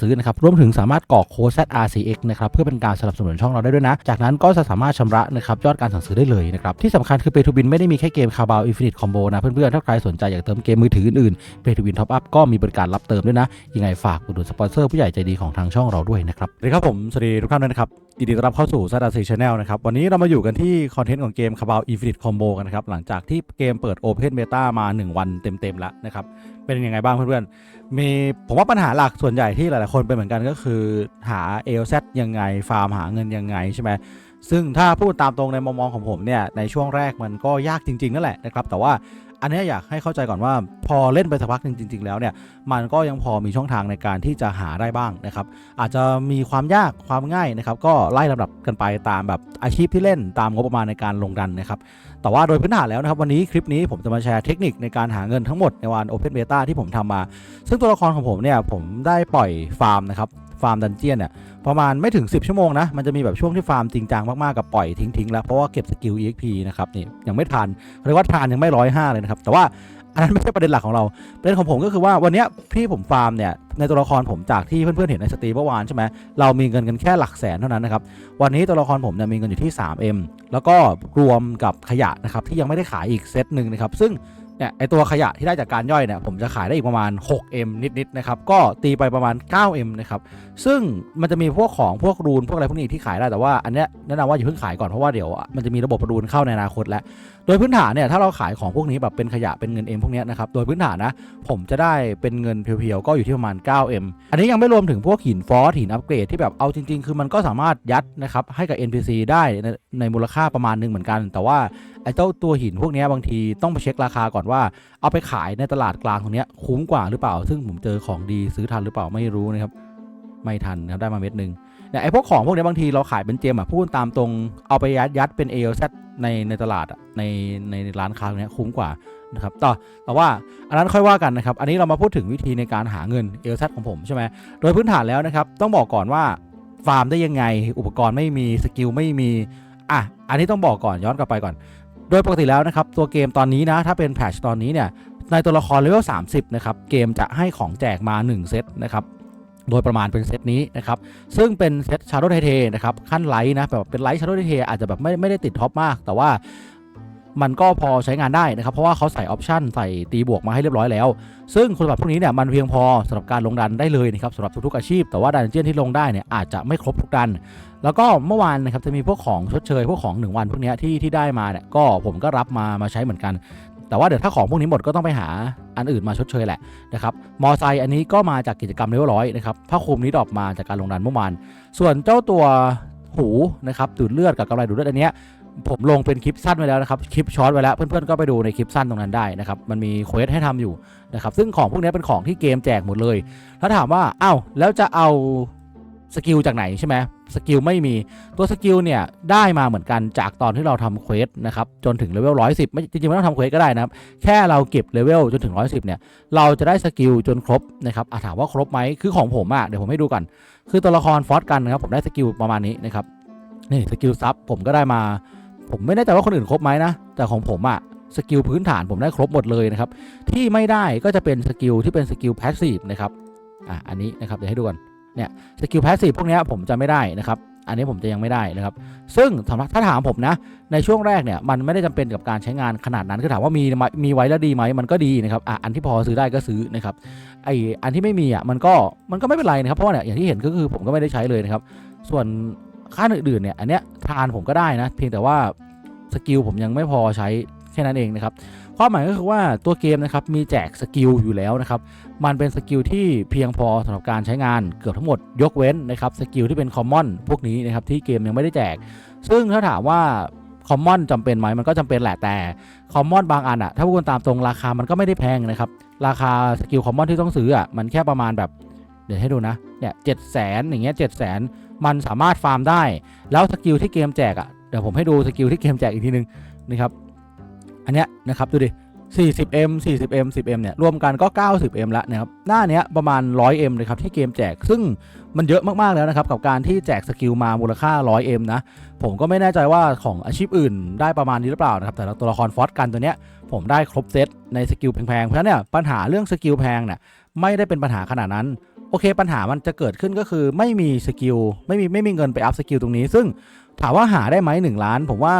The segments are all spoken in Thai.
ซื้อนะครับรวมถึงสามารถกรอกโค้ด ZRCX นะครับเพื่อเป็นการสนับสนุนช่องเราได้ด้วยนะ จากนั้นก็จะสามารถชำระนะครับยอดการสั่งซื้อได้เลยนะครับที่สำคัญคือ Pay to Win ไม่ได้มีแค่เกมคาร์บาวอินฟินิตคอมโบนะเพื่อนๆถ้าใครสนใจอยากเติมเกมมือถืออื่นๆ Pay to Win Top Up ก็มีบริการรับเติมด้วยนะยังไงฝากอุดหนุนสปอนเซอร์ผู้ใหญ่ใจดีของทางช่องเราด้วยนะครับสวัสดีครับผมสวัสดีทุกท่านนะครับยินดีต้อนรับเข้าสู่ ZRC Channel นะครับวันนี้เรามาอยู่กันที่คอนเทนต์ของเกมคาร์บาวอินฟินิตคอมโบกันนะครับหลังจากที่เกมเปิด Open Beta มา 1 วันเต็มๆแล้วนะครับเป็นยังไงบ้างเพื่อนๆ มีผมว่าปัญหาหลักส่วนใหญ่ที่หลาย ๆ คนเป็นเหมือนกันก็คือหา a l z ยังไง ฟาร์มหาเงินยังไงใช่ไหมซึ่งถ้าพูดตามตรงในมุมมองของผมเนี่ยในช่วงแรกมันก็ยากจริง ๆ นั่นแหละนะครับแต่ว่า อันนี้อยากให้เข้าใจก่อนว่าพอเล่นไปสักพักหนึ่งจริง ๆ แล้วเนี่ยมันก็ยังพอมีช่องทางในการที่จะหาได้บ้างนะครับ อาจจะมีความยากความง่ายนะครับ ก็ไล่ลำดับกันไปตามแบบอาชีพที่เล่นตามงบประมาณในการลงดันนะครับ แต่ว่าโดยพื้นฐานแล้วนะครับ วันนี้คลิปนี้ผมจะมาแชร์เทคนิคในการหาเงินทั้งหมดในวัน Open Beta ที่ผมทำมา ซึ่งตัวละครของผมเนี่ยผมได้ปล่อยฟาร์มนะครับ ฟาร์มดันเจียนเนี่ยประมาณไม่ถึง 10 ชั่วโมงนะ มันจะมีแบบช่วงที่ฟาร์มจริงจังมากๆกับปล่อยทิ้งๆแล้ว เพราะว่าเก็บสกิล EXP นะครับนี่ยังไม่ทานเรียกว่าทานยังไม่ร้อยห้าเลยนะครับ แต่ว่าอันนั้นไม่ใช่ประเด็นหลักของเรา ประเด็นของผมก็คือว่าวันนี้ยที่ผมฟาร์มเนี่ยในตัวละครผมจากที่เพื่อนๆเห็นในสตรีมเมื่อวานใช่ไหมเรามีเงินกันแค่หลักแสนเท่านั้นนะครับวันนี้ตัวละครผมเนี่ยมีเงินอยู่ที่ 3M แล้วก็รวมกับขยะนะครับที่ยังไม่ได้ขายอีกเซตหนึ่งนะครับซึ่ง เนี่ยไอตัวขยะที่ได้จากการย่อยเนี่ยผมจะขายได้อีกประมาณ 6M นิดๆนะครับก็ตีไปประมาณ 9M นะครับซึ่งมันจะมีพวกของพวกรูนพวกอะไรพวกนี้ที่ขายได้แต่ว่าอันเนี้ยแนะนำว่าอย่าเพิ่งขายก่อนเพราะว่าเดี๋ยวมันจะมีระบบรูนเข้าในอนาคตแล้ว ดยพื้นฐานเนี่ยถ้าเราขายของพวกนี้แบบเป็นขยะเป็นเงิน M พวกนี้นะครับโดยพื้นฐานนะผมจะได้เป็นเงินเพียวๆก็อยู่ที่ประมาณ 9M อันนี้ยังไม่รวมถึงพวกหินฟอสหินอัปเกรดที่แบบเอาจริง ๆ คือมันก็สามารถยัดนะครับให้กับ NPC ได้ในในมูลค่าประมาณหนึงเหมือนกัน แต่ว่าไอ้เจ้าตัวหินพวกนี้บางทีต้องไปเช็คราคาก่อนว่า เอาไปขายในตลาดกลางตรงเนี้ยคุ้มกว่าหรือเปล่า ซึ่งผมเจอของดีซื้อทันหรือเปล่าไม่รู้นะครับไม่ทันครับได้มาเม็ดหนึ่งเนี่ยไอ้พวกของพวกนี้บางทีเราขายเป็นเจมอะพูดตามตรงเอาไปยัดยัดเป็น ALZ ในในตลาดในในร้านค้าเนี้ยคุ้มกว่านะครับต่อแต่ว่าอันนั้นค่อยว่ากันนะครับ อันนี้เรามาพูดถึงวิธีในการหาเงิน ALZ ของผมใช่ไหมโดยพื้นฐานแล้วนะครับ ต้องบอกก่อนว่าฟาร์มได้ยังไง อุปกรณ์ไม่มีสกิลไม่มีอะอันนี้ต้องบอกก่อนย้อนกลับไปก่อน โดยปกติแล้วนะครับ ตัวเกมตอนนี้นะ ถ้าเป็นแพชตอนนี้เนี่ยในตัวละครเลเวล30 นะครับ เกมจะให้ของแจกมา 1 เซตนะครับ โดยประมาณเป็นเซตนี้นะครับ ซึ่งเป็นเซตชาร์โดไทเทนะครับ ขั้นไลท์นะแบบเป็นไลท์ชาร์โดไทเทอาจจะแบบไม่ไม่ได้ติดท็อปมาก แต่ว่ามันก็พอใช้งานได้นะครับ เพราะว่าเขาใส่ออปชันใส่ตีบวกมาให้เรียบร้อยแล้ว ซึ่งคุณสมบัติพวกนี้เนี่ยมันเพียงพอสำหรับการลงดันได้เลยนะครับสำหรับทุกๆอาชีพ แต่ว่าดันเจียนที่ลงได้เนี่ยอาจจะไม่ครบทุกดัน แล้วก็เมื่อวานนะครับจะมีพวกของชดเชยพวกของ 1 วันพวกนี้ที่ที่ได้มาเนี่ยก็ผมก็รับมามาใช้เหมือนกัน แต่ว่าเดี๋ยวถ้าของพวกนี้หมดก็ต้องไปหาอันอื่นมาชดเชยแหละนะครับ มอไซค์อันนี้ก็มาจากกิจกรรมเลเวลร้อยนะครับ ผ้าคลุมนี้ดรอปมาจากการลงดันเมื่อวาน ส่วนเจ้าตัวหูนะครับดูดเลือดกับกำไรดูดเลือดอันเนี้ยผมลงเป็นคลิปสั้นไว้แล้วนะครับ คลิปช็อตไว้แล้ว เพื่อนๆก็ไปดูในคลิปสั้นตรงนั้นได้นะครับ มันมีเควสให้ทำอยู่นะครับ ซึ่งของพวกนี้เป็นของที่เกมแจกหมดเลยถ้าถามว่า อ้าว แล้วจะเอา สกิลจากไหนใช่ไหมสกิลไม่มีตัวสกิลเนี่ยได้มาเหมือนกันจากตอนที่เราทำเควสนะครับจนถึงเลเวล110ไม่จริงๆไม่ต้องทำเควสก็ได้นะครับแค่เราเก็บเลเวลจนถึง110เนี่ยเราจะได้สกิลจนครบนะครับอะถามว่าครบไหมคือของผมอะเดี๋ยวผมให้ดูก่อนคือตัวละครฟอสกันนะครับผมได้สกิลประมาณนี้นะครับนี่สกิลซับผมก็ได้มา ผมไม่แน่ใจว่าคนอื่นครบไหมนะแต่ของผมอะสกิลพื้นฐานผมได้ครบหมดเลยนะครับที่ไม่ได้ก็จะเป็นสกิลที่เป็นสกิลแพสซีฟนะครับอะอันนี้นะครับเดี๋ยวให้ดูกัน เนี่ยสกิลแพสซีฟพวกนี้ผมจะไม่ได้นะครับ อันนี้ผมจะยังไม่ได้นะครับ ซึ่งสำหรับถ้าถามผมนะ ในช่วงแรกเนี่ยมันไม่ได้จำเป็นกับการใช้งานขนาดนั้นคือถามว่ามีมีไว้แล้วดีไหมมันก็ดีนะครับอะอันที่พอซื้อได้ก็ซื้อนะครับไออันที่ไม่มีอะมันก็มันก็ไม่เป็นไรนะครับเพราะว่าเนี่ยอย่างที่เห็นก็คือผมก็ไม่ได้ใช้เลยนะครับ ส่วนค่าอื่นๆเนี่ยอันเนี้ยทานผมก็ได้นะเพียงแต่ว่าสกิลผมยังไม่พอใช้แค่นั้นเองนะครับ ความหมายก็คือว่าตัวเกมนะครับมีแจกสกิลอยู่แล้วนะครับ มันเป็นสกิลที่เพียงพอสำหรับการใช้งานเกือบทั้งหมดยกเว้นนะครับสกิลที่เป็นคอมมอนพวกนี้นะครับที่เกมยังไม่ได้แจก ซึ่งถ้าถามว่าคอมมอนจำเป็นไหมมันก็จำเป็นแหละแต่คอมมอนบางอันอะถ้าพูดกันตามตรงราคามันก็ไม่ได้แพงนะครับ ราคาสกิลคอมมอนที่ต้องซื้ออะมันแค่ประมาณแบบเดี๋ยวให้ดูนะเนี่ยเจ็ดแสนอย่างเงี้ยเจ็ดแสนมันสามารถฟาร์มได้ แล้วสกิลที่เกมแจกอะ่ะเดี๋ยวผมให้ดูสกิลที่เกมแจกอีกทีนึงนะครับ อันเนี้ยนะครับดูดิ 40m 40m 10m เนี่ยรวมกันก็ 90m แล้วนะครับหน้าเนี้ยประมาณ 100m เลยครับที่เกมแจกซึ่งมันเยอะมากๆแล้วนะครับกับการที่แจกสกิลมามูลค่า 100m นะผมก็ไม่แน่ใจว่าของอาชีพอื่นได้ประมาณนี้หรือเปล่านะครับแต่ละตัวละครฟอสกันตัวเนี้ยผมได้ครบเซตในสกิลแพงๆเพราะฉะนั้นเนี่ยปัญหาเรื่องสกิลแพงเนี่ยไม่ได้เป็นปัญหาขนาดนั้นโอเคปัญหามันจะเกิดขึ้นก็คือไม่มีสกิลไม่มีไม่มีเงินไปอัพสกิลตรงนี้ ซึ่ง ถามว่าหาได้ไหม1ล้าน ผมว่า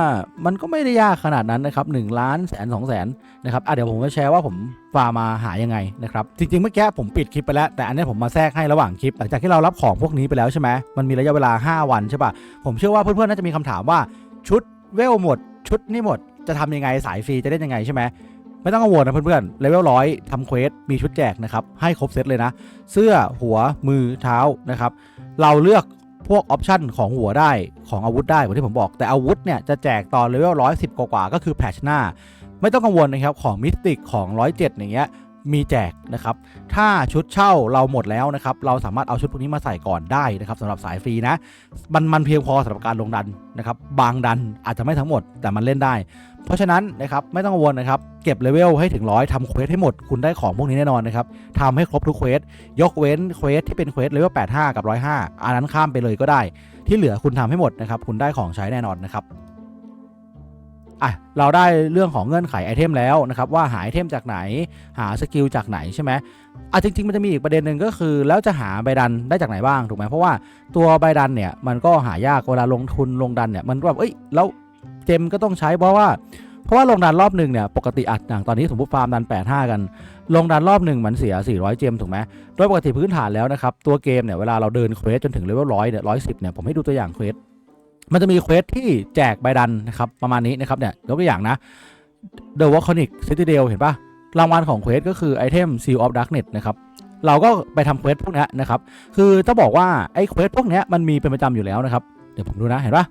มันก็ไม่ได้ยากขนาดนั้นนะครับ1ล้านแสนสองแสนนะครับอะเดี๋ยวผมจะแชร์ว่าผมฟาร์มาหายังไงนะครับจริงๆเมื่อกี้ผมปิดคลิปไปแล้ว แต่อันนี้ผมมาแทรกให้ระหว่างคลิป หลังจากที่เรารับของพวกนี้ไปแล้วใช่ไหมมันมีระยะเวลา 5 วันใช่ป่ะผมเชื่อว่าเพื่อนๆน่าจะมีคำถามว่าชุดเวลหมด ชุดนี่หมดจะทำยังไงสายฟรีจะได้ยังไงใช่ไหมไม่ต้องกังวลนะเพื่อนๆ เลเวลร้อยทำเควส มีชุดแจกนะครับ ให้ครบเซตเลยนะ เสื้อหัวมือเท้านะครับ เราเลือก พวกออปชันของหัวได้ของอาวุธได้เหมือนที่ผมบอก แต่อาวุธเนี่ยจะแจกตอนเลเวลร้อยสิบกว่าก็คือแพชหน้า ไม่ต้องกังวลนะครับของมิสติกของร้อยเจ็ดอย่างเงี้ยมีแจกนะครับ ถ้าชุดเช่าเราหมดแล้วนะครับ เราสามารถเอาชุดพวกนี้มาใส่ก่อนได้นะครับสำหรับสายฟรีนะ มันมันเพียงพอสำหรับการลงดันนะครับ บางดันอาจจะไม่ทั้งหมดแต่มันเล่นได้ เพราะฉะนั้นนะครับไม่ต้องกังวลนะครับ เก็บเลเวลให้ถึงร้อยทำเควสให้หมดคุณได้ของพวกนี้แน่นอนนะครับทำให้ครบทุกเควสยกเว้นเควสที่เป็นเควสเลเวล85 กับ 105 อันนั้นข้ามไปเลยก็ได้ ที่เหลือคุณทำให้หมดนะครับ คุณได้ของใช้แน่นอนนะครับอะเราได้เรื่องของเงื่อนไขไอเทมแล้วนะครับว่าหาไอเทมจากไหนหาสกิลจากไหนใช่ไหมอะจริงๆมันจะมีอีกประเด็นหนึ่งก็คือ แล้วจะหาใบดันได้จากไหนบ้างถูกไหมเพราะว่าตัวใบดันเนี่ยมันก็หายากเวลาลงทุนลงดันเนี่ยมันก็แบบเอ้ยแล้ว เจมก็ต้องใช้เพราะว่าเพราะว่าลงดันรอบหนึ่งเนี่ยปกติอัดอย่างตอนนี้สมมติฟาร์มดัน 85 กัน ลงดันรอบหนึ่งมันเสีย 400 เจมถูกไหมโดยปกติพื้นฐานแล้วนะครับตัวเกมเนี่ยเวลาเราเดินเควสจนถึงเลเวลร้อยเนี่ยร้อยสิบเนี่ยผมให้ดูตัวอย่างเควสมันจะมีเควสที่แจกใบดันนะครับประมาณนี้นะครับเนี่ยยกตัวอย่างนะ The Volcanic Citadel เห็นปะรางวัลของเควสก็คือไอเทม Seal of Darkness นะครับเราก็ไปทำเควสพวกนี้นะครับ คือต้องบอกว่าไอ้เควสพวกนี้มันมีเป็นประจำอยู่แล้วนะครับ เดี๋ยวผมดูนะ เห็นปะ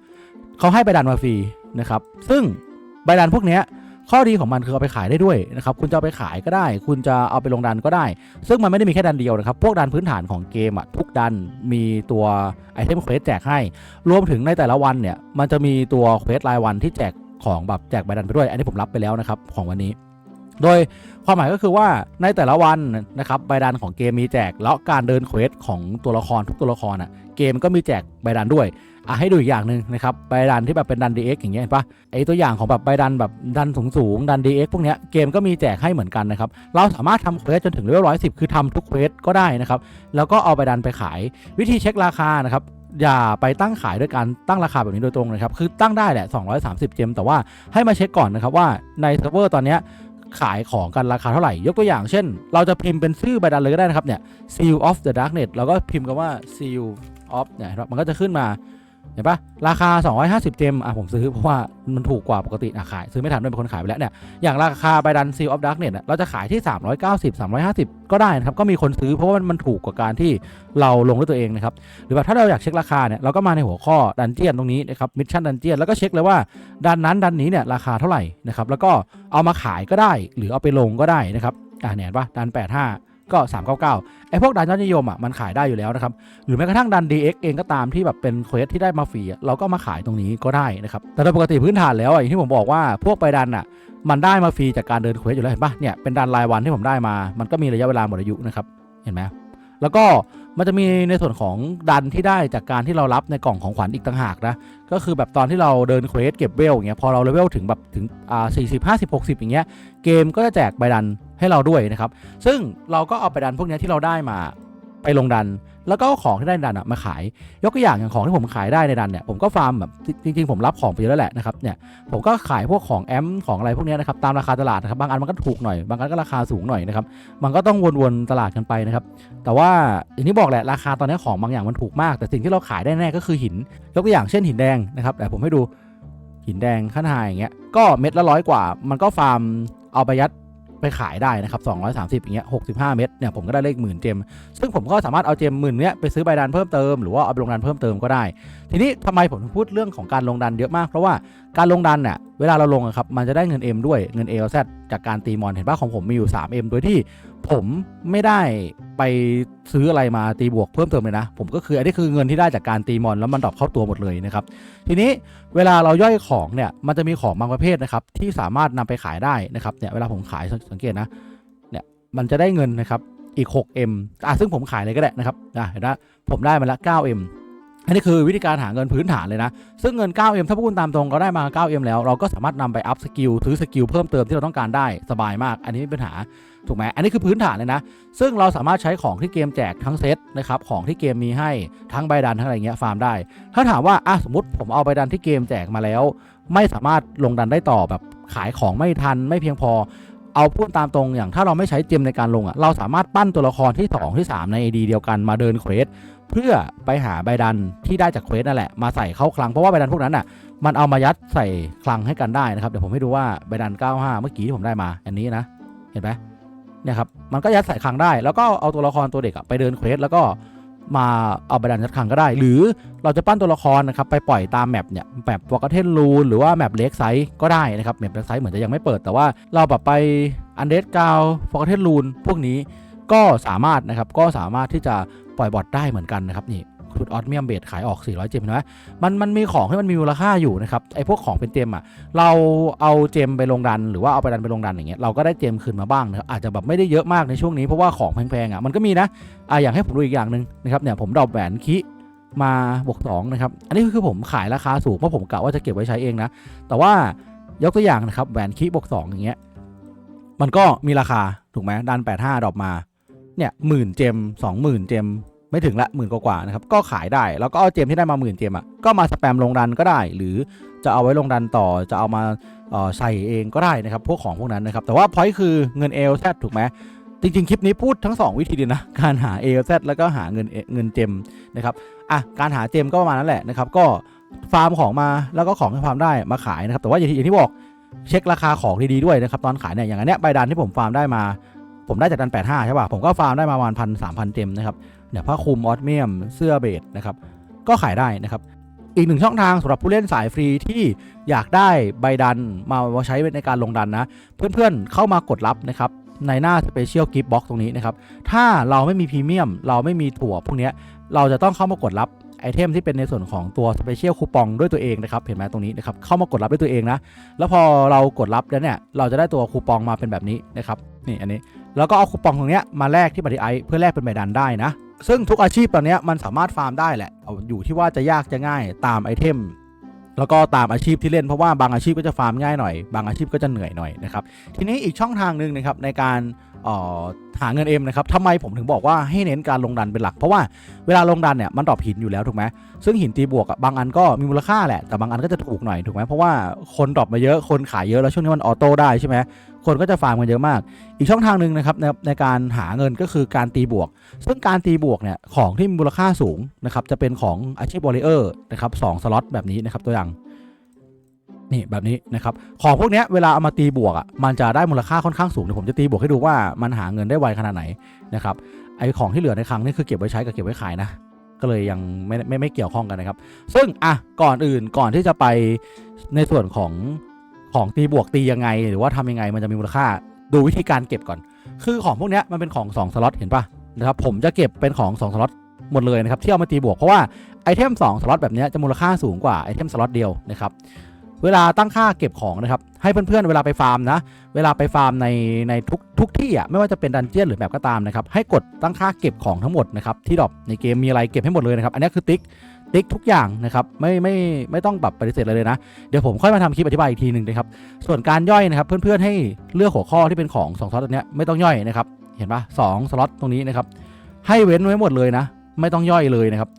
เขาให้ใบดันมาฟรี นะครับ ซึ่งใบดันพวกนี้ข้อดีของมันคือเอาไปขายได้ด้วยนะครับ คุณจะเอาไปขายก็ได้ คุณจะเอาไปลงดันก็ได้ ซึ่งมันไม่ได้มีแค่ดันเดียวนะครับ พวกดันพื้นฐานของเกมอะทุกดันมีตัวไอเทมเควสแจกให้ รวมถึงในแต่ละวันเนี่ย มันจะมีตัวเควสรายวันที่แจกของแบบแจกใบดันไปด้วย อันนี้ผมรับไปแล้วนะครับของวันนี้ โดยความหมายก็คือว่าในแต่ละวันนะครับใบดันของเกมมีแจก แล้วการเดินเควสของตัวละครทุกตัวละครอะเกมก็มีแจกใบดันด้วย อะให้ดูอีกอย่างหนึ่งนะครับใบดันที่แบบเป็นดัน DX อย่างเงี้ยเห็นปะไอตัวอย่างของแบบใบดันแบบดันสูงสูงดัน DX พวกเนี้ยเกมก็มีแจกให้เหมือนกันนะครับเราสามารถทำเควสจนถึงเลเวลร้อยสิบคือทำทุกเควสก็ได้นะครับแล้วก็เอาใบดันไปขาย วิธีเช็คราคานะครับอย่าไปตั้งขายด้วยการตั้งราคาแบบนี้โดยตรงนะครับ คือตั้งได้แหละ 230 เจม แต่ว่าให้มาเช็คก่อนนะครับว่าในเซิร์ฟเวอร์ตอนเนี้ยขายของกันราคาเท่าไหร่ ยกตัวอย่างเช่น เราจะพิมพ์เป็นชื่อใบดันเลยก็ได้นะครับเนี่ย Seal of the Darknet เราก็พิมพ์คำว่า Seal of เนี่ยมันก็จะขึ้นมา ห็นปะราคา 250 เจมอะผมซื้อเพราะว่ามันถูกกว่าปกติอะขาย ซื้อไม่ทันด้วยเป็นคนขายไปแล้วเนี่ย อย่างราคาใบดัน Seal of Darknet อะเราจะขายที่ 390 350 ก็ได้นะครับ ก็มีคนซื้อเพราะว่ามันถูกกว่าการที่เราลงด้วยตัวเองนะครับ หรือแบบถ้าเราอยากเช็คราคาเนี่ยเราก็มาในหัวข้อดันเจียนตรงนี้นะครับมิชชั่นดันเจียนแล้วก็เช็คเลยว่าดันนั้นดันนี้เนี่ยราคาเท่าไหร่นะครับแล้วก็เอามาขายก็ได้ หรือเอาไปลงก็ได้นะครับอะเนี่ยเห็นปะดัน85 ก็ 399ไอ้พวกดันยอดนิยมอะมันขายได้อยู่แล้วนะครับหรือแม้กระทั่งดัน DX เองก็ตามที่แบบเป็นเควสที่ได้มาฟรีเราก็มาขายตรงนี้ก็ได้นะครับแต่โดยปกติพื้นฐานแล้วอะอย่างที่ผมบอกว่าพวกไปดันอะมันได้มาฟรีจากการเดินเควสอยู่แล้วเห็นปะเนี่ยเป็นดันรายวันที่ผมได้มา มันก็มีระยะเวลาหมดอายุนะครับเห็นไหม แล้วก็มันจะมีในส่วนของดันที่ได้จากการที่เรารับในกล่องของขวัญอีกต่างหากนะ ก็คือแบบตอนที่เราเดินเควสเก็บเวลอย่างเงี้ยพอเราเลเวลถึงแบบถึงอ่าสี่สิบห้าสิบหกสิบอย่างเงี้ยเกมก็จะแจกใบดันให้เราด้วยนะครับ ซึ่งเราก็เอาไปดันพวกนี้ที่เราได้มา ไปลงดัน แล้วก็เอาของที่ได้ในดันอะมาขาย ยกตัวอย่างอย่างของที่ผมขายได้ในดันเนี่ยผมก็ฟาร์มแบบจริงๆผมรับของไปเยอะแล้วแหละนะครับเนี่ยผมก็ขายพวกของแอมของอะไรพวกนี้นะครับตามราคาตลาดนะครับบางอันมันก็ถูกหน่อยบางอันก็ราคาสูงหน่อยนะครับมันก็ต้องวนๆตลาดกันไปนะครับแต่ว่าอย่างที่บอกแหละราคาตอนนี้ของบางอย่างมันถูกมาก แต่สิ่งที่เราขายได้แน่ก็คือหิน ยกตัวอย่างเช่นหินแดงนะครับแต่ผมให้ดูหินแดงขั้นไฮอย่างเงี้ยก็เม็ดละร้อยกว่า มันก็ฟาร์มเอาไปยัด ไปขายได้นะครับ230อย่างเงี้ย65 เม็ดเนี่ยผมก็ได้เลขหมื่นเจม ซึ่งผมก็สามารถเอาเจมหมื่นเนี้ยไปซื้อใบดันเพิ่มเติมหรือว่าเอาไปลงดันเพิ่มเติมก็ได้ ทีนี้ทำไมผมพูดเรื่องของการลงดันเยอะมากเพราะว่าการลงดันเนี่ยเวลาเราลงครับมันจะได้เงิน M ด้วยเงิน A แซจากการตีมอนเห็นป่ะของผมมีอยู่ 3M โดยที่ ผมไม่ได้ไปซื้ออะไรมาตีบวกเพิ่มเติมเลยนะ ผมก็คืออันนี้คือเงินที่ได้จากการตีมอนแล้วมันดรอปเข้าตัวหมดเลยนะครับ ทีนี้เวลาเราย่อยของเนี่ยมันจะมีของบางประเภทนะครับ ที่สามารถนำไปขายได้นะครับเนี่ยเวลาผมขายสังเกตนะเนี่ยมันจะได้เงินนะครับอีก 6M อะซึ่งผมขายเลยก็ได้นะครับอะเห็นไหมผมได้มาล้ว 9M อันนี้คือวิธีการหาเงินพื้นฐานเลยนะ ซึ่งเงิน 9M ถ้าพูดตามตรงเราได้มา 9M แล้ว เราก็สามารถนำไปอัพสกิลซื้อสกิลเพิ่มเติมที่เราต้องการได้สบายมาก อันนี้ไม่เป็นปัญหา ถูกไหมอันนี้คือพื้นฐานเลยนะ ซึ่งเราสามารถใช้ของที่เกมแจกทั้งเซตนะครับของที่เกมมีให้ทั้งใบดันทั้งอะไรเงี้ยฟาร์มได้ ถ้าถามว่าอะสมมติผมเอาใบดันที่เกมแจกมาแล้ว ไม่สามารถลงดันได้ต่อแบบขายของไม่ทันไม่เพียงพอเอาพูดตามตรงอย่างถ้าเราไม่ใช้เจมในการลงอะเราสามารถปั้นตัวละครที่ 2 ที่ 3 ใน AD เดียวกันมาเดินเควสเพื่อไปหาใบดันที่ได้จากเควสนั่นแหละมาใส่เข้าคลังเพราะว่าใบดันพวกนั้นอะมันเอามายัดใส่คลังให้กันได้นะครับ เดี๋ยวผมให้ดูว่าใบดัน 95 เมื่อกี้ที่ผมได้มาอันนี้นะ เห็นไหม เนี่ยครับมันก็ยัดใส่คลังได้ แล้วก็เอาตัวละครตัวเด็กอะไปเดินเควสแล้วก็มาเอาใบดันยัดคลังก็ได้ หรือเราจะปั้นตัวละครนะครับไปปล่อยตามแมปเนี่ยแมปวอกเทนลูนหรือว่าแมปเล็กไซส์ก็ได้นะครับแมปเล็กไซส์เหมือนจะยังไม่เปิดแต่ว่าเราแบบไปอันเดสกาวฟอกเทนลูนพวกนี้ก็สามารถนะครับก็สามารถที่จะปล่อยบอทได้เหมือนกันนะครับนี่ ชุดออสเมียมเบดขายออก 400 เจมนไหมมันมันมีของที่มันมีมูลค่าอยู่นะครับไอ้พวกของเป็นเจมอะเราเอาเจมไปลงดัน หรือว่าเอาไปดันไปลงดันอย่างเงี้ยเราก็ได้เจมคืนมาบ้างนะครับอาจจะแบบไม่ได้เยอะมากในช่วงนี้เพราะว่าของแพงๆอะมันก็มีนะอะอย่างให้ผมดูอีกอย่างหนึ่งนะครับเนี่ยผมดอปแหวนคิมาบวกสองนะครับ อันนี้คือผมขายราคาสูงเพราะผมกะว่าจะเก็บไว้ใช้เองนะ แต่ว่ายกตัวอย่างนะครับแหวนคิบวกสองอย่างเงี้ย มันก็มีราคาถูกไหมดัน 85ดรอปมา เนี่ยหมื่นเจมสองหมื่นเจม ไม่ถึงละหมื่นกว่าๆนะครับ ก็ขายได้ แล้วก็เอาเจมที่ได้มาหมื่นเจมอะ ก็มาสแปมลงดันก็ได้ หรือจะเอาไว้ลงดันต่อ จะเอามาใส่เองก็ได้นะครับ พวกของพวกนั้นนะครับ แต่ว่าพอยคือเงิน ALZ ถูกไหมจริงๆ คลิปนี้พูดทั้ง 2 วิธีเลยนะ การหา ALZ แล้วก็หาเงินเงินเจมนะครับ อะ การหาเจมก็ประมาณนั้นแหละนะครับ ก็ฟาร์มของมาแล้วก็ของที่ฟาร์มได้มาขายนะครับ แต่ว่าอย่างที่อย่างที่บอกเช็คราคาของดีๆด้วยนะครับตอนขายเนี่ยอย่างอันเนี้ยใบดันที่ผมฟาร์มได้มา ผมได้จากดัน85ใช่ป่ะผมก็ฟาร์มได้มาประมาณพันสามพันเจมนะครับ เนี่ยผ้าคลุมออสเมียมเสื้อเบสนะครับก็ขายได้นะครับ อีกหนึ่งช่องทางสำหรับผู้เล่นสายฟรีที่อยากได้ใบดันมาใช้ในการลงดันนะ เพื่อนๆเข้ามากดรับนะครับในหน้า Special Gift Box ตรงนี้นะครับ ถ้าเราไม่มีพรีเมียม เราไม่มีถั่วพวกนี้เราจะต้องเข้ามากดรับไอเทมที่เป็นในส่วนของตัว Special คูปองด้วยตัวเองนะครับ เห็นไหมตรงนี้นะครับ เข้ามากดรับด้วยตัวเองนะ แล้วพอเรากดรับแล้วเนี่ย เราจะได้ตัวคูปองมาเป็นแบบนี้นะครับ นี่อันนี้ แล้วก็เอาคูปองตรงเนี้ยมาแลกที่บัตรไอเพื่อแลกเป็นใบดันได้นะ ซึ่งทุกอาชีพตอนนี้มันสามารถฟาร์มได้แหละเอาอยู่ที่ว่าจะยากจะง่ายตามไอเทมแล้วก็ตามอาชีพที่เล่นเพราะว่าบางอาชีพก็จะฟาร์มง่ายหน่อย บางอาชีพก็จะเหนื่อยหน่อยนะครับทีนี้อีกช่องทางหนึ่งนะครับในการ หาเงินเอ็มนะครับทำไมผมถึงบอกว่าให้เน้นการลงดันเป็นหลัก เพราะว่าเวลาลงดันเนี่ยมันดรอปหินอยู่แล้วถูกไหมซึ่งหินตีบวกบางอันก็มีมูลค่าแหละแต่บางอันก็จะถูกหน่อยถูกไหมเพราะว่าคนดรอปมาเยอะคนขายเยอะแล้วช่วงนี้มันออโต้ได้ใช่ไหมคนก็จะฟาร์มกันเยอะมาก อีกช่องทางหนึ่งนะครับในในการหาเงินก็คือการตีบวก ซึ่งการตีบวกเนี่ยของที่มีมูลค่าสูงนะครับจะเป็นของอาชีพบริเออร์นะครับสองสล็อตแบบนี้นะครับตัวอย่าง นี่แบบนี้นะครับของพวกนี้เวลาเอามาตีบวกอะมันจะได้มูลค่าค่อนข้างสูงเดี๋ยวผมจะตีบวกให้ดูว่ามันหาเงินได้ไวขนาดไหนนะครับไอของที่เหลือในครั้งนี่คือเก็บไว้ใช้กับเก็บไว้ขายนะก็เลยยังไม่ไม่ไม่เกี่ยวข้องกันนะครับ ซึ่งอะก่อนอื่นก่อนที่จะไปในส่วนของของตีบวกตียังไง หรือว่าทำยังไงมันจะมีมูลค่าดูวิธีการเก็บก่อน คือของพวกนี้มันเป็นของ2สล็อตเห็นปะนะครับผมจะเก็บเป็นของ2สล็อตหมดเลยนะครับที่เอามาตีบวกเพราะว่าไอเทม2สล็อตแบบนี้จะมูลค่าสูงกว่าไอเทมสล็อตเดียวนะครับ เวลาตั้งค่าเก็บของนะครับ ให้เพื่อนๆเวลาไปฟาร์มนะ เวลาไปฟาร์มในในทุกทุกที่อะไม่ว่าจะเป็นดันเจียนหรือแบบก็ตามนะครับ ให้กดตั้งค่าเก็บของทั้งหมดนะครับที่ดรอปในเกมมีอะไรเก็บให้หมดเลยนะครับ อันนี้คือติ๊กติ๊กทุกอย่างนะครับไม่ไม่ไม่ต้องแบบปฏิเสธเลยนะ เดี๋ยวผมค่อยมาทำคลิปอธิบายอีกทีหนึ่งนะครับ ส่วนการย่อยนะครับ เพื่อนๆให้เลือกหัวข้อที่เป็นของ2สล็อตอันเนี้ยไม่ต้องย่อยนะครับ เห็นปะสองสล็อตตรงนี้นะครับให้เว้นไว้หมดเลยนะ ไม่ต้องย่อยเลยนะครับ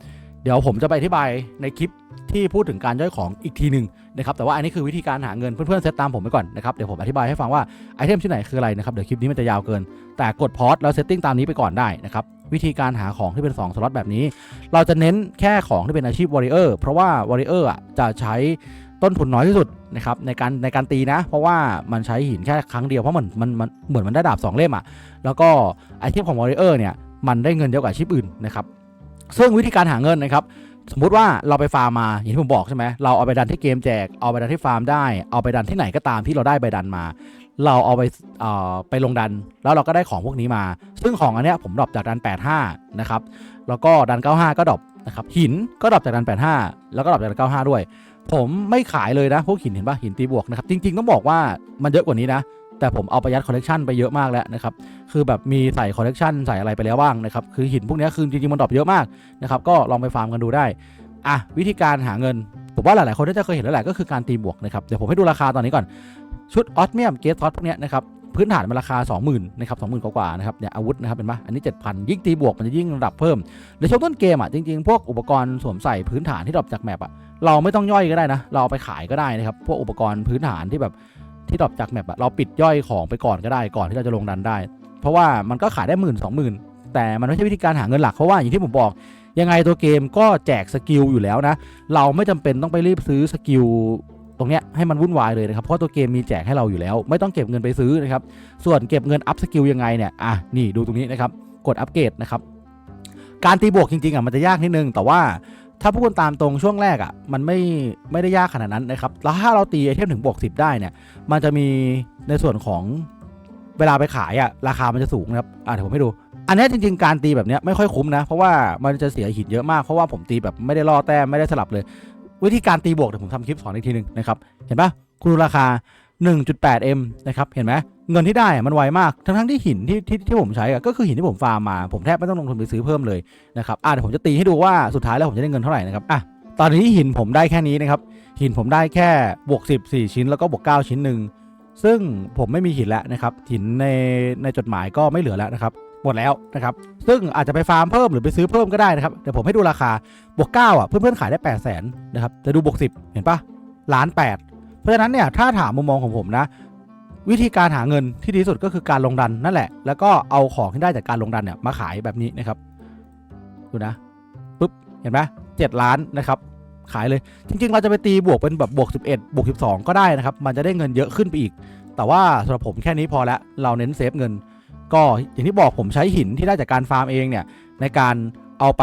เดี๋ยวผมจะไปอธิบายในคลิป ที่พูดถึงการย่อยของอีกทีหนึ่งนะครับแต่ว่าอันนี้คือวิธีการหาเงินเพื่อนๆเซตตามผมไปก่อนนะครับเดี๋ยวผมอธิบายให้ฟังว่าไอเทมที่ไหนคืออะไรนะครับเดี๋ยวคลิปนี้มันจะยาวเกิน แต่กดพอสแล้วเซตติ้งตามนี้ไปก่อนได้นะครับวิธีการหาของที่เป็น 2 สล็อตแบบนี้ เราจะเน้นแค่ของที่เป็นอาชีพวอริเออร์เพราะว่าวอริเออร์อะจะใช้ต้นทุนน้อยที่สุดนะครับในการในการตีนะ เพราะว่ามันใช้หินแค่ครั้งเดียวเพราะมันมันมันเหมือนมันได้ดาบสองเล่มอะแล้วก็อาชีพของวอริเออร์เนี่ยมันได้เงินเยอะกว่าอาชีพอื่นนะครับซึ่งวิธีการหาเงินนะครับ สมมุติว่าเราไปฟาร์มมาอย่างที่ผมบอกใช่ไหมเราเอาไปดันที่เกมแจกเอาไปดันที่ฟาร์มได้ เอาไปดันที่ไหนก็ตามที่เราได้ใบดันมา เราเอาไปเอ่อไปลงดัน แล้วเราก็ได้ของพวกนี้มา ซึ่งของอันเนี้ยผมดรอปจากดัน 85 นะครับแล้วก็ดัน 95 ก็ดรอปนะครับหินก็ดรอปจากดัน 85 แล้วก็ดรอปจากดัน 95 ด้วย ผมไม่ขายเลยนะพวกหินเห็นปะหินตีบวกนะครับจริงๆต้องบอกว่ามันเยอะกว่านี้นะ แต่ผมเอาประหยัดคอลเลกชันไปเยอะมากแล้วนะครับ คือแบบมีใส่คอลเลกชันใส่อะไรไปแล้วบ้างนะครับ คือหินพวกนี้คือจริงๆมันดรอปเยอะมากนะครับ ก็ลองไปฟาร์มกันดูได้ อะวิธีการหาเงิน ผมว่าหลายๆคนน่าจะเคยเห็นแล้วแหละก็คือการตีบวกนะครับ เดี๋ยวผมให้ดูราคาตอนนี้ก่อน ชุดออสเมียมเกสทอสพวกเนี้ยนะครับพื้นฐานมันราคา 20,000นะครับ20,000 กว่าๆนะครับเนี่ยอาวุธนะครับเป็นปะอันนี้ 7,000 ยิ่งตีบวกมันจะยิ่งระดับเพิ่มในช่วงต้นเกมอะจริงๆ พวกอุปกรณ์สวมใส่พื้นฐานที่ดรอปจากแมปอะเราไม่ต้องย่อยก็ได้นะ เราเอาไปขายก็ได้นะครับ พวกอุปกรณ์พื้นฐานที่แบบ ที่ดรอปจากแมปอะเราปิดย่อยของไปก่อนก็ได้ก่อนที่เราจะลงดันได้ เพราะว่ามันก็ขายได้หมื่นสองหมื่นแต่มันไม่ใช่วิธีการหาเงินหลักเพราะว่าอย่างที่ผมบอกยังไงตัวเกมก็แจกสกิลอยู่แล้วนะ เราไม่จำเป็นต้องไปรีบซื้อสกิลตรงเนี้ยให้มันวุ่นวายเลยนะครับ เพราะตัวเกมมีแจกให้เราอยู่แล้ว ไม่ต้องเก็บเงินไปซื้อนะครับ ส่วนเก็บเงินอัพสกิลยังไงเนี่ย อะ นี่ดูตรงนี้นะครับ กดอัปเกรดนะครับ การตีบวกจริงๆอะมันจะยากนิดนึง แต่ว่า ถ้าพูดกันตามตรงช่วงแรกอะมันไม่ไม่ได้ยากขนาดนั้นนะครับแล้วถ้าเราตีไอเทมถึงบวก10ได้เนี่ยมันจะมีในส่วนของเวลาไปขายอะราคามันจะสูงนะครับอะเดี๋ยวผมให้ดู อันนี้จริงๆการตีแบบเนี้ยไม่ค่อยคุ้มนะ เพราะว่ามันจะเสียหินเยอะมากเพราะว่าผมตีแบบไม่ได้ล่อแต้มไม่ได้สลับเลย วิธีการตีบวกเดี๋ยวผมทำคลิปสอนอีกทีหนึ่งนะครับเห็นปะคุณดูราคา 1.8m นะครับเห็นไหม เงินที่ได้มันไวมาก ทั้งๆที่หินที่ที่ที่ผมใช้ก็คือหินที่ผมฟาร์มมา ผมแทบไม่ต้องลงทุนไปซื้อเพิ่มเลยนะครับอะเดี๋ยวผมจะตีให้ดูว่าสุดท้ายแล้วผมจะได้เงินเท่าไหร่นะครับอะตอนนี้หินผมได้แค่นี้นะครับหินผมได้แค่บวก14 ชิ้นแล้วก็บวก 9 ชิ้นหนึ่งซึ่งผมไม่มีหินแล้วนะครับหินในในจดหมายก็ไม่เหลือแล้วนะครับหมดแล้วนะครับ ซึ่งอาจจะไปฟาร์มเพิ่มหรือไปซื้อเพิ่มก็ได้นะครับ เดี๋ยวผมให้ดูราคา บวก 9 อะ เพื่อนๆขายได้ 8 0 0 0 0นนะครับแต่ดูบวก 10 เห็นปะล้านแปดเพราะฉะนั้นเนี่ย ถ้าถามมุมมองของผมนะ วิธีการหาเงินที่ดีสุดก็คือการลงดันนั่นแหละ แล้วก็เอาของที่ได้จากการลงดันเนี่ยมาขายแบบนี้นะครับ ดูนะปุ๊บ เห็นไหมเจ็ดล้านนะครับ ขายเลย จริง ๆ เราจะไปตีบวกเป็นแบบบวก 11 บวก 12 ก็ได้นะครับ มันจะได้เงินเยอะขึ้นไปอีก แต่ว่าสำหรับผมแค่นี้พอแล้ว เราเน้นเซฟเงิน ก็อย่างที่บอกผมใช้หินที่ได้จากการฟาร์มเองเนี่ยในการเอาไป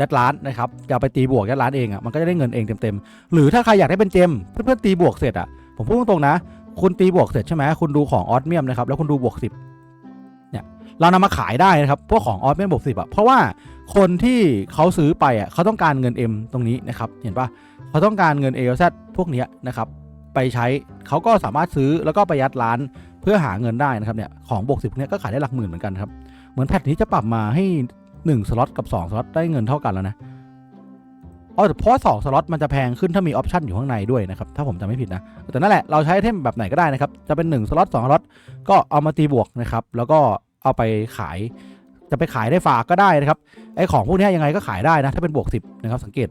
ยัดร้านนะครับจะเอาไปตีบวกยัดร้านเองอะมันก็จะได้เงินเองเต็มๆหรือถ้าใครอยากได้เป็นเจมเพื่อนๆตีบวกเสร็จอะผมพูดตรงๆนะ คุณตีบวกเสร็จใช่ไหมคุณดูของออสเมียมนะครับแล้วคุณดูบวก10เนี่ยเรานำมาขายได้นะครับพวกของออสเมียมบวก10อะเพราะว่าคนที่เขาซื้อไปอะเขาต้องการเงิน M ตรงนี้นะครับเห็นปะเขาต้องการเงิน A Z พวกเนี้ยนะครับไปใช้เขาก็สามารถซื้อแล้วก็ไปยัดร้านเพื่อหาเงินได้นะครับเนี่ยของบวก10เนี่ยก็ขายได้หลักหมื่นเหมือนกันครับเหมือนแพทนี้จะปรับมาให้1สล็อตกับ2สล็อตได้เงินเท่ากันแล้วนะ อ๋อแต่เพราะสองสล็อตมันจะแพงขึ้นถ้ามีออปชันอยู่ข้างในด้วยนะครับ ถ้าผมจำไม่ผิดนะ แต่นั่นแหละเราใช้ไอเทมแบบไหนก็ได้นะครับ จะเป็น1สล็อต2สล็อตก็เอามาตีบวกนะครับ แล้วก็เอาไปขาย จะไปขายได้ฝากก็ได้นะครับ ไอของพวกนี้ยยังไงก็ขายได้นะ ถ้าเป็นบวก 10 นะครับ สังเกต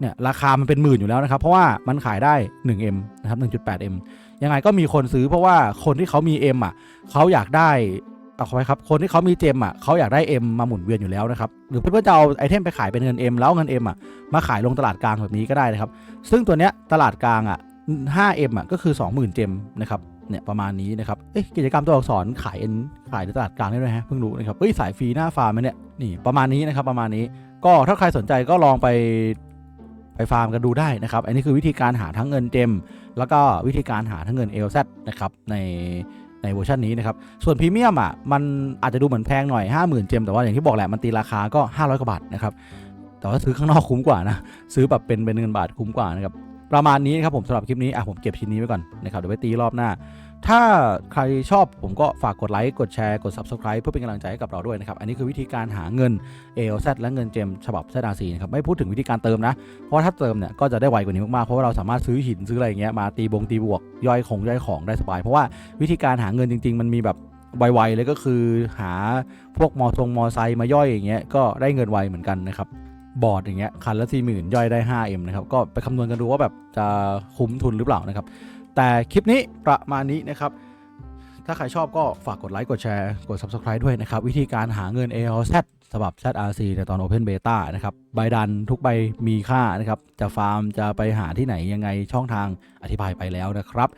เนี่ยราคามันเป็นหมื่นอยู่แล้วนะครับ เพราะว่ามันขายได้ 1M นะครับ 1.8M ยังไงก็มีคนซื้อเพราะว่าคนที่เขามี M อะเขาอยากได้ เอาเข้าไปครับคนที่เขามีเจมอะเขาอยากได้ M มมาหมุนเวียนอยู่แล้วนะครับหรือเพื่อนๆจะเอาไอเทมไปขายเป็นเงิน M แล้วเงิน M อะมาขายลงตลาดกลางแบบนี้ก็ได้นะครับ ซึ่งตัวเนี้ยตลาดกลางอะ 5M อะก็คือ 20,000 เจมนะครับเนี่ยประมาณนี้นะครับเอ๊ะกิจกรรมตัวอักษรขาย N ขายในตลาดกลางได้ด้วยฮะเพิ่งรู้นะครับเฮ้ยสายฟรีหน้าฟาร์มไหมเนี่ยนี่ประมาณนี้นะครับประมาณนี้ก็ถ้าใครสนใจก็ลองไปไปฟาร์มกันดูได้นะครับ อันนี้คือวิธีการหาทั้งเงินเจมแล้วก็วิธีการหาทั้งเงิน LZ นะครับใน ในเวอร์ชันนี้นะครับ ส่วนพรีเมียมอะมันอาจจะดูเหมือนแพงหน่อย 50,000 เจมแต่ว่าอย่างที่บอกแหละมันตีราคาก็ 500 กว่าบาทนะครับแต่ว่าซื้อข้างนอกคุ้มกว่านะซื้อแบบเป็นเป็นเงินบาทคุ้มกว่านะครับประมาณนี้นครับผมสำหรับคลิปนี้อะผมเก็บชิ้นนี้ไว้ก่อนนะครับเดี๋ยวไปตีรอบหน้า ถ้าใครชอบผมก็ฝากกดไลค์กดแชร์กด Subscribe เพื่อเป็นกำลังใจให้กับเราด้วยนะครับ อันนี้คือวิธีการหาเงิน ALZ และเงินเจมฉบับ ZRC นะครับไม่พูดถึงวิธีการเติมนะ เพราะถ้าเติมเนี่ยก็จะได้ไวกว่านี้มากๆ เพราะว่าเราสามารถซื้อหินซื้ออะไรอย่างเงี้ยมาตีบงตีบวกย่อยของย่อยของได้สบาย เพราะว่าวิธีการหาเงินจริง ๆ มันมีแบบไวๆเลยก็คือหาพวกมอทรงมอไซมาย่อยอย่างเงี้ยก็ได้เงินไวเหมือนกันนะครับบอร์ดอย่างเงี้ยคันละสี่หมื่นย่อยได้ 5M นะครับก็ไปคำนวณกันดูว่าแบบจะคุ้มทุนหรือเปล่านะครับ แต่คลิปนี้ประมาณนี้นะครับ ถ้าใครชอบก็ฝากกดไลค์ กดแชร์ กด Subscribe ด้วยนะครับ วิธีการหาเงิน ALZ สำหรับ ZRC ในตอน Open Beta นะครับ ใบดันทุกใบมีค่านะครับ จะฟาร์มจะไปหาที่ไหนยังไงช่องทางอธิบายไปแล้วนะครับ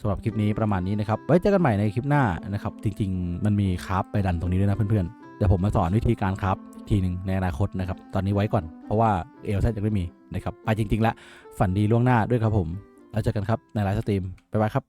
สำหรับคลิปนี้ประมาณนี้นะครับ ไว้เจอกันใหม่ในคลิปหน้านะครับ จริง ๆ มันมีครับใบดันตรงนี้ด้วยนะเพื่อนๆเดี๋ยวผมมาสอนวิธีการครับทีหนึ่งในอนาคตนะครับ ตอนนี้ไว้ก่อนเพราะว่าเอลเซยังไม่มีนะครับ ไปจริง ๆ แล้วฝันดีล่วงหน้าด้วยครับผม แล้วเจอกันครับในไลฟ์สตรีมบ๊ายบายครับ